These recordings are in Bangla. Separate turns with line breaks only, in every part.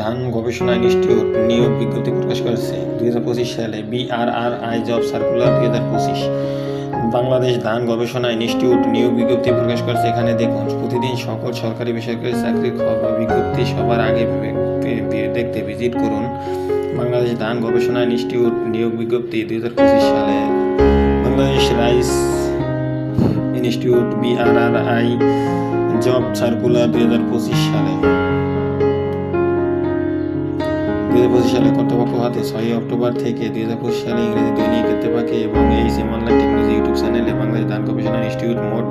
ধান গবেষণা ইনস্টিটিউট নিয়োগ বিজ্ঞপ্তি প্রকাশ করেছে। দুই হাজার পঁচিশ সালে বিআরআরআই জব সার্কুলার দুই হাজার পঁচিশ। বাংলাদেশ ধান গবেষণা ইনস্টিটিউট নিয়োগ বিজ্ঞপ্তি প্রকাশ করেছে। এখানে দেখুন, প্রতিদিন সকল সরকারি বেসরকারি চাকরির খবর বিজ্ঞপ্তি সবার আগে দেখতে ভিজিট করুন। বাংলাদেশ ধান গবেষণা ইনস্টিটিউট নিয়োগ বিজ্ঞপ্তি দুই হাজার পঁচিশ সালে Bangladesh rice institute BRRI job circular দুই হাজার পঁচিশ সালে। দুই হাজার পঁচিশ সালে কর্তৃপক্ষ হাতে ছয়ই অক্টোবর থেকে দুই হাজার পঁচিশ সালে ইংরেজি দৈনিক ইত্তেফাকে এবং এই সিম অনলাইন টেকনোলজি ইউটিউব চ্যানেলে বাংলাদেশ ধান গবেষণা ইনস্টিটিউট মোট,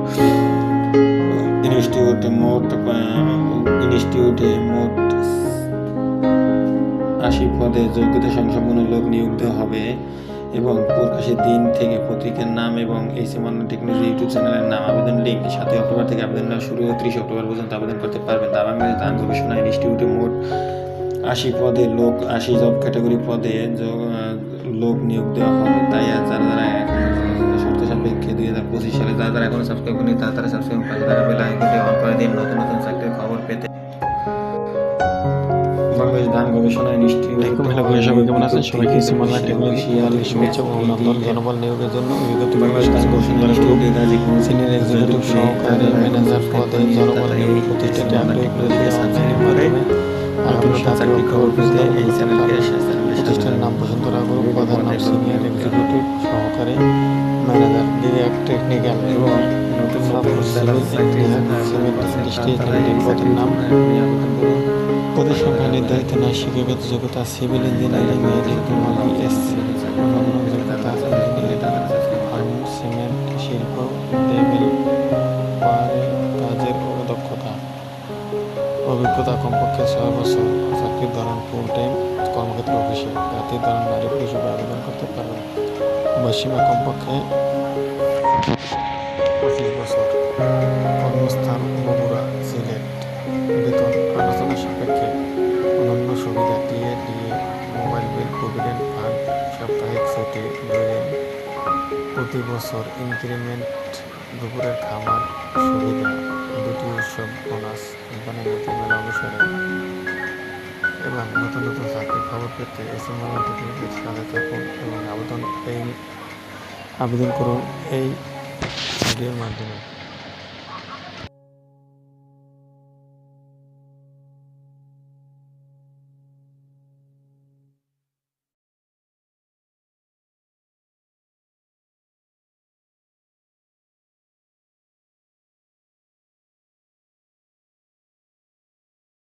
ইনস্টিটিউটে মোট ইনস্টিটিউটে মোট আশি পদে যোগ্যতা সম্পন্ন লোক নিয়োগ হবে এবং প্রকাশের দিন থেকে পত্রিকার নাম এবং এই সিমান টেকনোলজি ইউটিউব চ্যানেলের নাম, আবেদন লিঙ্ক সাতই অক্টোবর থেকে আবেদন শুরু হয়ে ত্রিশ অক্টোবর পর্যন্ত আবেদন করতে পারবেন। তা বাংলাদেশ ধান গবেষণা ইনস্টিটিউটে মোট আশি পদে লোক আশি জব ক্যাটাগরি পদে লোক নিয়োগ দেওয়া হবে তাই যারা যারা শর্ত সাপেক্ষে দুই হাজার পঁচিশ সালে যারা যারা এখনও সাবস্ক্রাইব করেনি তারা তারা সাবস্ক্রাইব পাশে থাকা বেল আইকনটি অন করে দিন নতুন নতুন চাকরির খবর পেতে বাংলাদেশ ধান গবেষণা ইনস্টিটিউট
আলাইকুম হ্যালো ভাই সবাই কেমন আছেন সবাইকে সিমালা টেকনোলজি আলী শুভেচ্ছা ও অভিনন্দন জনবল নিয়োগের জন্য বিগত
বাংলাদেশ ধান গবেষণা ইনস্টিটিউট
সিনিয়র এক্সিকিউটিভ সহকারী ম্যানেজার পদে জনবল নিয়োগ প্রতিষ্ঠানটি আগ্রহী করে মাধ্যমে আগ্রহ চাকরি খবর পেতে
এই চ্যানেলকে
প্রতিষ্ঠানের নাম পছন্দ রাখব প্রধান নাম সিনিয়র এক্সিকিউটিভ সহকারী ম্যানেজার ডিরেক্ট টেকনিক্যাল
এবং নতুন
পদের নাম পদের সংখ্যা নির্ধারিত না শিক্ষাগত যোগ্যতা সিভিল ইঞ্জিনিয়ারিং ডিপ্লোমা বিএসসি অভিজ্ঞতা কমপক্ষে ছয় বছর চাকরির ধরন ফুল টাইম কর্মক্ষেত্র অফিসে জাতির ধরন নারী পুরুষ আবেদন করতে পারবে বয়সীমা কমপক্ষে পঁচিশ বছর। কর্মস্থান বগুড়া সিলেট। বেতন আলোচনা সাপেক্ষে অন্যান্য সুবিধা TA DA mobile bill, provident fund, সাপ্তাহিক ছুটি প্রতি বছর ইনক্রিমেন্ট দুপুরের খাবার, সুবিধা, দুটি উৎসব বোনাস কোম্পানির নীতিমালা অনুসারে। এবং নতুন নতুন চাকরির খবর পেতে এস এম টেকনিকের সাথে থাকুন এবং আবেদন এই, আবেদন করুন এই ভিডিওর মাধ্যমে।